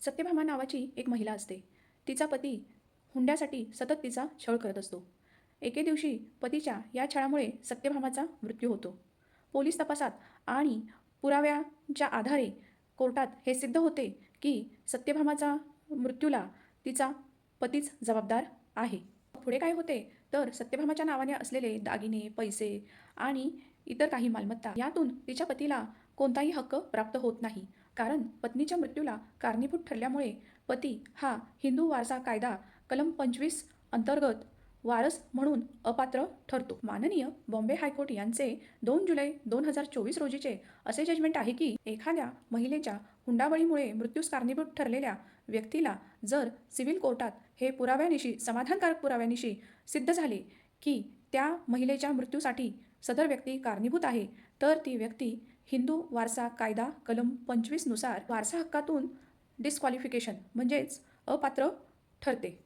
सत्यभामा नावाची एक महिला असते. तिचा पती हुंड्यासाठी सतत तिचा छळ करत असतो. एके दिवशी पतीच्या या छळामुळे सत्यभामाचा मृत्यू होतो. पोलीस तपासात आणि पुराव्याच्या आधारे कोर्टात हे सिद्ध होते की सत्यभामाचा मृत्यूला तिचा पतीच जबाबदार आहे. पुढे काय होते? तर सत्यभामाच्या नावाने असलेले दागिने पैसे आणि इतर काही मालमत्ता यातून तिच्या पतीला कोणताही हक्क प्राप्त होत नाही. कारण पत्नीच्या मृत्यूला कारणीभूत ठरल्यामुळे पती हा हिंदू वारसा कायदा कलम पंचवीस अंतर्गत वारस म्हणून अपात्र ठरतो. माननीय बॉम्बे हायकोर्ट यांचे दोन जुलै दोन हजार चोवीस रोजीचे असे जजमेंट आहे की एखाद्या महिलेच्या हुंडाबळीमुळे मृत्यूस कारणीभूत ठरलेल्या व्यक्तीला जर सिव्हिल कोर्टात हे पुराव्यानिशी समाधानकारक पुराव्यानिशी सिद्ध झाले की त्या महिलेच्या मृत्यूसाठी सदर व्यक्ती कारणीभूत आहे तर ती व्यक्ती हिंदू वारसा कायदा कलम पंचवीसनुसार वारसा हक्कातून डिस्क्वालिफिकेशन म्हणजेच अपात्र ठरते.